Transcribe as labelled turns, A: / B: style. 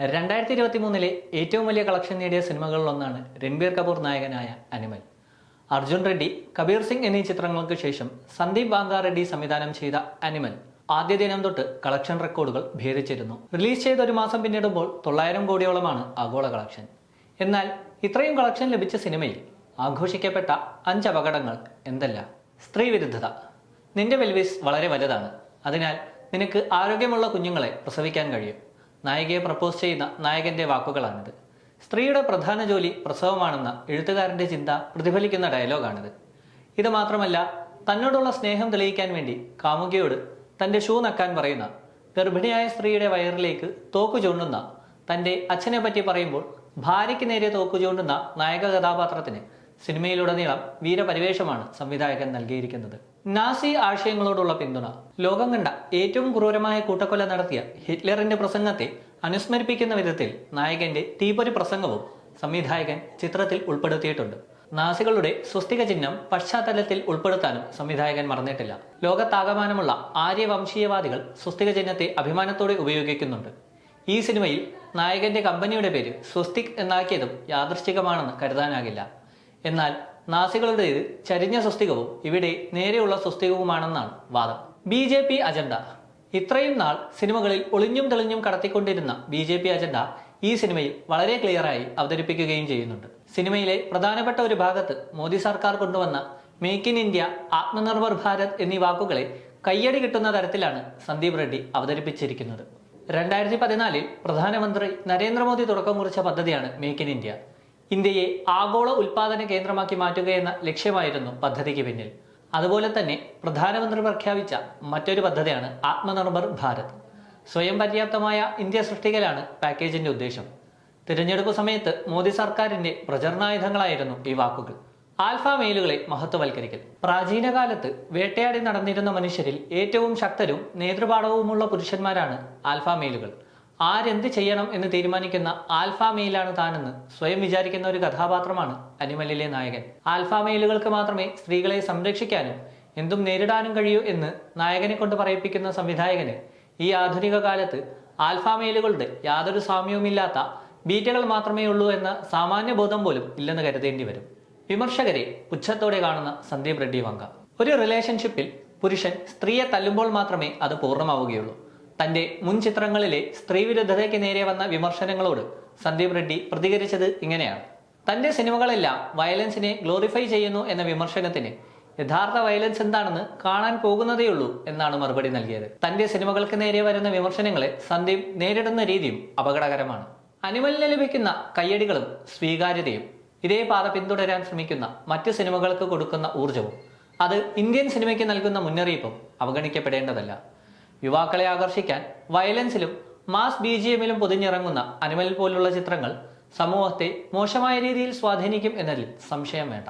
A: രണ്ടായിരത്തി ഇരുപത്തി മൂന്നിലെ ഏറ്റവും വലിയ കളക്ഷൻ നേടിയ സിനിമകളിലൊന്നാണ് രൺബീർ കപൂർ നായകനായ അനിമൽ. അർജുൻ റെഡ്ഡി കബീർ സിംഗ് എന്നീ ചിത്രങ്ങൾക്ക് ശേഷം സന്ദീപ് ബാങ്ക റെഡ്ഡി സംവിധാനം ചെയ്ത അനിമൽ ആദ്യ ദിനം തൊട്ട് കളക്ഷൻ റെക്കോർഡുകൾ ഭേദിച്ചിരുന്നു. റിലീസ് ചെയ്ത ഒരു മാസം പിന്നിടുമ്പോൾ തൊള്ളായിരം കോടിയോളമാണ് ആഗോള കളക്ഷൻ. എന്നാൽ ഇത്രയും കളക്ഷൻ ലഭിച്ച സിനിമയിൽ ആഘോഷിക്കപ്പെട്ട അഞ്ച് അപകടങ്ങൾ എന്തല്ല? സ്ത്രീ വിരുദ്ധത. നിന്റെ വെൽവിസ് വളരെ വലുതാണ്. അതിനാൽ നിനക്ക് ആരോഗ്യമുള്ള കുഞ്ഞുങ്ങളെ പ്രസവിക്കാൻ കഴിയും. നായികയെ പ്രപ്പോസ് ചെയ്യുന്ന നായകന്റെ വാക്കുകളാണിത്. സ്ത്രീയുടെ പ്രധാന ജോലി പ്രസവമാണെന്ന എഴുത്തുകാരന്റെ ചിന്ത പ്രതിഫലിക്കുന്ന ഡയലോഗാണിത്. ഇത് മാത്രമല്ല തന്നോടുള്ള സ്നേഹം തെളിയിക്കാൻ വേണ്ടി കാമുകിയോട് തന്റെ ഷൂ നക്കാൻ പറയുന്ന ഗർഭിണിയായ സ്ത്രീയുടെ വയറിലേക്ക് തോക്ക് ചൂണ്ടുന്ന തന്റെ അച്ഛനെ പറ്റി പറയുമ്പോൾ ഭാര്യയ്ക്ക് നേരെ തോക്ക് ചൂണ്ടുന്ന നായക കഥാപാത്രത്തിന് സിനിമയിലുടനീളം വീരപരിവേഷമാണ് സംവിധായകൻ നൽകിയിരിക്കുന്നത്. നാസി ആശയങ്ങളോടുള്ള പിന്തുണ. ലോകം കണ്ട ഏറ്റവും ക്രൂരമായ കൂട്ടക്കൊല നടത്തിയ ഹിറ്റ്ലറിന്റെ പ്രസംഗത്തെ അനുസ്മരിപ്പിക്കുന്ന വിധത്തിൽ നായകന്റെ തീപ്പൊരി പ്രസംഗവും സംവിധായകൻ ചിത്രത്തിൽ ഉൾപ്പെടുത്തിയിട്ടുണ്ട്. നാസികളുടെ സ്വസ്തിക ചിഹ്നം പശ്ചാത്തലത്തിൽ ഉൾപ്പെടുത്താനും സംവിധായകൻ മറന്നിട്ടില്ല. ലോകത്താകമാനമുള്ള ആര്യവംശീയവാദികൾ സ്വസ്തിക ചിഹ്നത്തെ അഭിമാനത്തോടെ ഉപയോഗിക്കുന്നുണ്ട്. ഈ സിനിമയിൽ നായകന്റെ കമ്പനിയുടെ പേര് സ്വസ്തിക് എന്നാക്കിയതും യാദൃശ്ചികമാണെന്ന് കരുതാനാകില്ല. എന്നാൽ നാസികളുടേത് ചരിഞ്ഞ സ്വസ്തികവും ഇവിടെ നേരെയുള്ള സ്വസ്തികവുമാണെന്നാണ് വാദം. B J P agenda. ഇത്രയും നാൾ സിനിമകളിൽ ഒളിഞ്ഞും തെളിഞ്ഞും കടത്തിക്കൊണ്ടിരുന്ന ബി ജെ പി അജണ്ട ഈ സിനിമയിൽ വളരെ ക്ലിയറായി അവതരിപ്പിക്കുകയും ചെയ്യുന്നുണ്ട്. സിനിമയിലെ പ്രധാനപ്പെട്ട ഒരു ഭാഗത്ത് മോദി സർക്കാർ കൊണ്ടുവന്ന make in India Atmanirbhar Bharat എന്നീ വാക്കുകളെ കയ്യടി കിട്ടുന്ന തരത്തിലാണ് സന്ദീപ് റെഡ്ഡി അവതരിപ്പിച്ചിരിക്കുന്നത്. രണ്ടായിരത്തി പതിനാലിൽ പ്രധാനമന്ത്രി നരേന്ദ്രമോദി തുടക്കം കുറിച്ച പദ്ധതിയാണ് മേക്ക് ഇൻ ഇന്ത്യ ഇന്ത്യയെ ആഗോള ഉൽപാദന കേന്ദ്രമാക്കി മാറ്റുക എന്ന ലക്ഷ്യമായിരുന്നു പദ്ധതിക്ക് പിന്നിൽ. അതുപോലെ തന്നെ പ്രധാനമന്ത്രി പ്രഖ്യാപിച്ച മറ്റൊരു പദ്ധതിയാണ് ആത്മനിർഭർ ഭാരത്. സ്വയം പര്യാപ്തമായ ഇന്ത്യ സൃഷ്ടിക്കലാണ് പാക്കേജിന്റെ ഉദ്ദേശം. തിരഞ്ഞെടുപ്പ് സമയത്ത് മോദി സർക്കാരിന്റെ പ്രചരണായുധങ്ങളായിരുന്നു ഈ വാക്കുകൾ. ആൽഫ മെയിലുകളെ മഹത്വവൽക്കരിക്കൽ. പ്രാചീന കാലത്ത് വേട്ടയാടി നടന്നിരുന്ന മനുഷ്യരിൽ ഏറ്റവും ശക്തരും നേതൃപാഠവുമുള്ള പുരുഷന്മാരാണ് ആൽഫ മെയിലുകൾ. ആരെന്ത് ചെയ്യണം എന്ന് തീരുമാനിക്കുന്ന ആൽഫാമെയിലാണ് താനെന്ന് സ്വയം വിചാരിക്കുന്ന ഒരു കഥാപാത്രമാണ് അനിമലിലെ നായകൻ. ആൽഫാമെയിലുകൾക്ക് മാത്രമേ സ്ത്രീകളെ സംരക്ഷിക്കാനും എന്തും നേരിടാനും കഴിയൂ എന്ന് നായകനെ കൊണ്ട് പറയിപ്പിക്കുന്ന സംവിധായകന് ഈ ആധുനിക കാലത്ത് ആൽഫാമെയിലുകളുടെ യാതൊരു സാമ്യവുമില്ലാത്ത ബീറ്റകൾ മാത്രമേ ഉള്ളൂ എന്ന സാമാന്യ ബോധം പോലും ഇല്ലെന്ന് കരുതേണ്ടി വരും. വിമർശകരെ പുച്ഛത്തോടെ കാണുന്ന സന്ദീപ് റെഡ്ഡി വങ്ക ഒരു റിലേഷൻഷിപ്പിൽ പുരുഷൻ സ്ത്രീയെ തല്ലുമ്പോൾ മാത്രമേ അത് പൂർണമാവുകയുള്ളൂ. തന്റെ മുൻ ചിത്രങ്ങളിലെ സ്ത്രീവിരുദ്ധതയ്ക്ക് നേരെ വന്ന വിമർശനങ്ങളോട് സന്ദീപ് റെഡ്ഡി പ്രതികരിച്ചത് ഇങ്ങനെയാണ്. തന്റെ സിനിമകളെല്ലാം വയലൻസിനെ ഗ്ലോറിഫൈ ചെയ്യുന്നു എന്ന വിമർശനത്തിന് യഥാർത്ഥ വയലൻസ് എന്താണെന്ന് കാണാൻ പോകുന്നതേയുള്ളൂ എന്നാണ് മറുപടി നൽകിയത്. തന്റെ സിനിമകൾക്ക് നേരെ വരുന്ന വിമർശനങ്ങളെ സന്ദീപ് നേരിടുന്ന രീതിയും അപകടകരമാണ്. അനിമലിന് ലഭിക്കുന്ന കയ്യടികളും സ്വീകാര്യതയും ഇതേ പാത പിന്തുടരാൻ ശ്രമിക്കുന്ന മറ്റ് സിനിമകൾക്ക് കൊടുക്കുന്ന ഊർജവും അത് ഇന്ത്യൻ സിനിമയ്ക്ക് നൽകുന്ന മുന്നറിയിപ്പും അവഗണിക്കപ്പെടേണ്ടതല്ല. യുവാക്കളെ ആകർഷിക്കാൻ വയലൻസിലും മാസ് ബി ജി എമ്മിലും പൊതിഞ്ഞിറങ്ങുന്ന അനിമൽ പോലുള്ള ചിത്രങ്ങൾ സമൂഹത്തെ മോശമായ രീതിയിൽ സ്വാധീനിക്കും എന്നതിൽ സംശയം വേണ്ട.